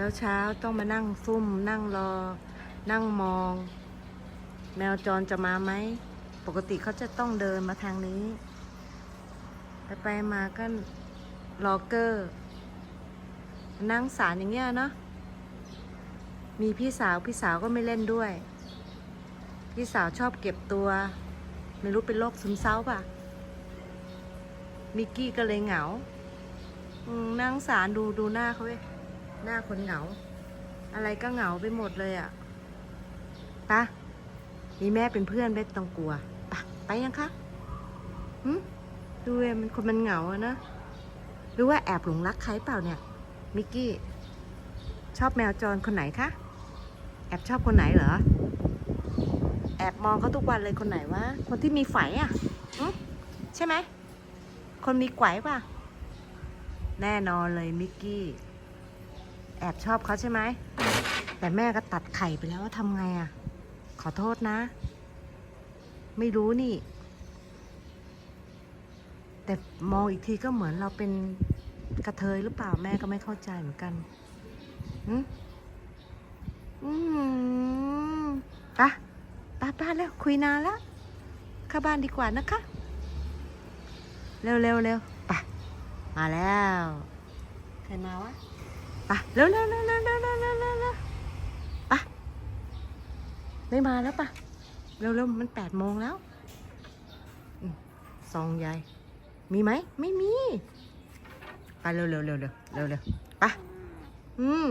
ช้าเช้าต้องมานั่งซุ่ม นั่งรอ นั่งมอง แมวจรจะมาไหม ปกติเขาจะต้องเดินมาทางนี้ ไปไปมาก็รอเกอร์ นั่งสารอย่างเงี้ยเนาะมีพี่สาวพี่สาวก็ไม่เล่นด้วย พี่สาวชอบเก็บตัว ไม่รู้เป็นโรคซึมเศร้าป่ะ มิกกี้ก็เลยเหงา นั่งสารดูดูหน้าเขาเว้ย หน้าคนเหงา อะไรก็เหงาไปหมดเลยอะ่ะปะมีแม่เป็นเพื่อนไม่ต้องกลัวปะไปยังคะหืมดูเว้ยมันคนมันเหงาอะนะหรือว่าแอบหลงรักใครเปล่าเนี่ย มิกกี้ ชอบแมวจรคนไหนคะ แอบชอบคนไหนเหรอ แอบมองเขาทุกวันเลยคนไหนวะ คนที่มีไฝอะใช่ไหม คนมีไกวป่ะ แน่นอนเลยมิกกี้ แอบชอบเขาใช่ไหม แต่แม่ก็ตัดไข่ไปแล้วว่าทำไงอะ ขอโทษนะ ไม่รู้นี่ แต่มองอีกทีก็เหมือนเราเป็นกระเทยหรือเปล่าแม่ก็ไม่เข้าใจเหมือนกันอืมอืมไปะป้าป้าแล้วคุยนานแล้วเข้าบ้านดีกว่านะคะ เร็วเร็วเร็วไปมาแล้ว ใครมาวะ ไปเร็วเร็วเร็วเร็วเร็วเร็วเร็วเร็วเร็วไปไม่มาแล้วปะเร็วเร็วมันแปดโมงแล้วซองใหญ่มีไหมไม่มีไปเร็วเร็วเร็วเร็วเร็วเร็วไปอืม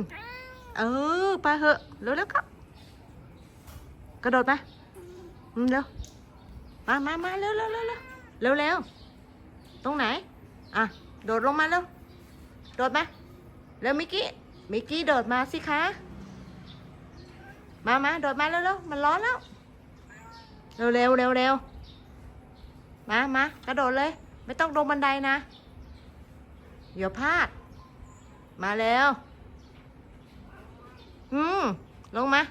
เออไปเหอะเร็วเร็วครับกระโดดไปอืมเร็วมามามาเร็วเร็วเร็วเร็วเร็วเร็วตรงไหนอะโดดลงมาเร็วโดดมา แล้วมิกกี้ มิกกี้โดดมาสิคะ มามาโดดมาเร็วๆมันร้อนแล้ว เร็วเร็วเร็วเร็วมามากระโดดเลย ไม่ต้องลงบันไดนะ เดี๋ยวพลาด มาเร็วอืม ลงมา